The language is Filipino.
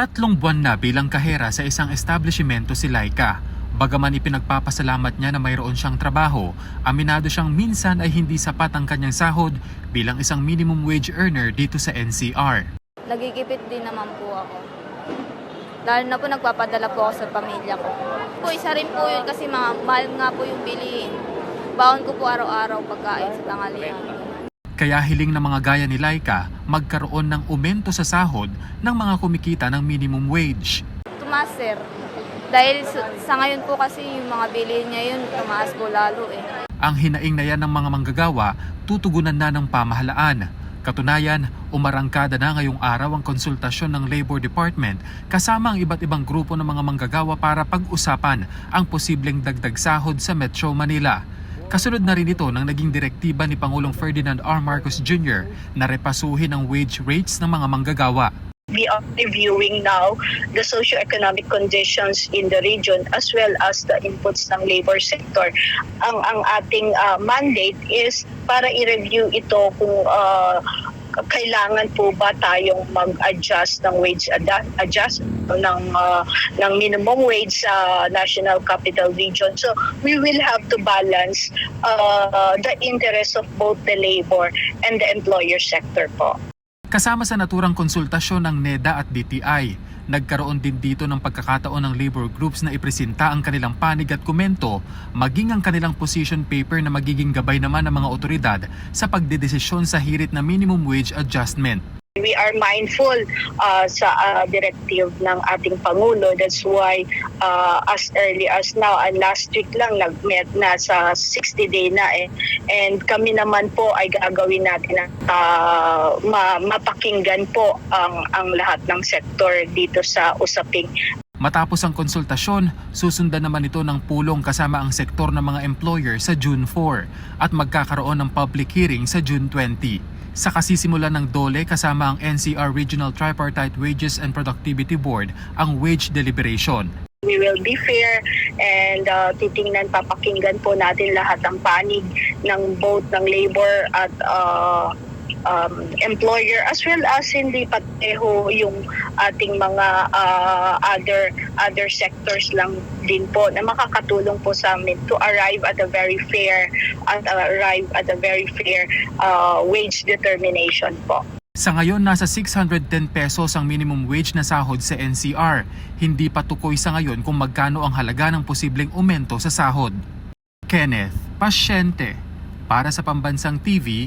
Tatlong buwan na bilang kahera sa isang establishmento si Laika. Bagaman ipinagpapasalamat niya na mayroon siyang trabaho, aminado siyang minsan ay hindi sapat ang kanyang sahod bilang isang minimum wage earner dito sa NCR. Nagigipit din naman po ako. Lalo na po nagpapadala po ako sa pamilya ko. Po, isa rin po yun kasi mga mahal nga po yung bilihin. Baon ko po araw-araw pagkain sa tanghalian. Kaya hiling ng mga gaya ni Laika magkaroon ng umento sa sahod ng mga kumikita ng minimum wage. Tumaas, sir. Dahil sa, ngayon po kasi yung mga bilihin niya yun, tumaas po lalo eh. Ang hinaing na yan ng mga manggagawa, tutugunan na ng pamahalaan. Katunayan, umarangkada na ngayong araw ang konsultasyon ng Labor Department kasama ang iba't ibang grupo ng mga manggagawa para pag-usapan ang posibleng dagdag sahod sa Metro Manila. Kasunod na rin ito ng naging direktiba ni Pangulong Ferdinand R. Marcos Jr. na repasuhin ang wage rates ng mga manggagawa. we are reviewing now the socio-economic conditions in the region as well as the inputs ng labor sector. Ang ang ating uh, mandate is para i-review ito kung uh, kailangan po ba tayong mag-adjust ng wage ad- adjust ng uh, ng minimum wage sa National Capital Region. So we will have to balance uh, the interest of both the labor and the employer sector po. Kasama sa naturang konsultasyon ng NEDA at DTI, nagkaroon din dito ng pagkakataon ng labor groups na ipresenta ang kanilang panig at komento, maging ang kanilang position paper na magiging gabay naman ng mga otoridad sa pagdedesisyon sa hirit na minimum wage adjustment. We are mindful uh, sa uh, directive ng ating Pangulo. That's why uh, as early as now, and last week lang, nag-met na sa 60-day na eh. And kami naman po ay gagawin natin na uh, ma- mapakinggan po ang, ang lahat ng sektor dito sa usaping Matapos ang konsultasyon, susundan naman ito ng pulong kasama ang sektor ng mga employer sa June 4 at magkakaroon ng public hearing sa June 20. Sa kasisimulan ng DOLE kasama ang NCR Regional Tripartite Wages and Productivity Board ang wage deliberation. we will be fair and uh, titingnan, papakinggan po natin lahat ng panig ng both ng labor at uh, um, employer as well as hindi pateho yung ating mga uh, other other sectors lang din po na makakatulong po sa amin to arrive at a very fair at arrive at a very fair uh, wage determination po. Sa ngayon, nasa 610 pesos ang minimum wage na sahod sa NCR. Hindi pa tukoy sa ngayon kung magkano ang halaga ng posibleng aumento sa sahod. Kenneth Pasyente para sa Pambansang TV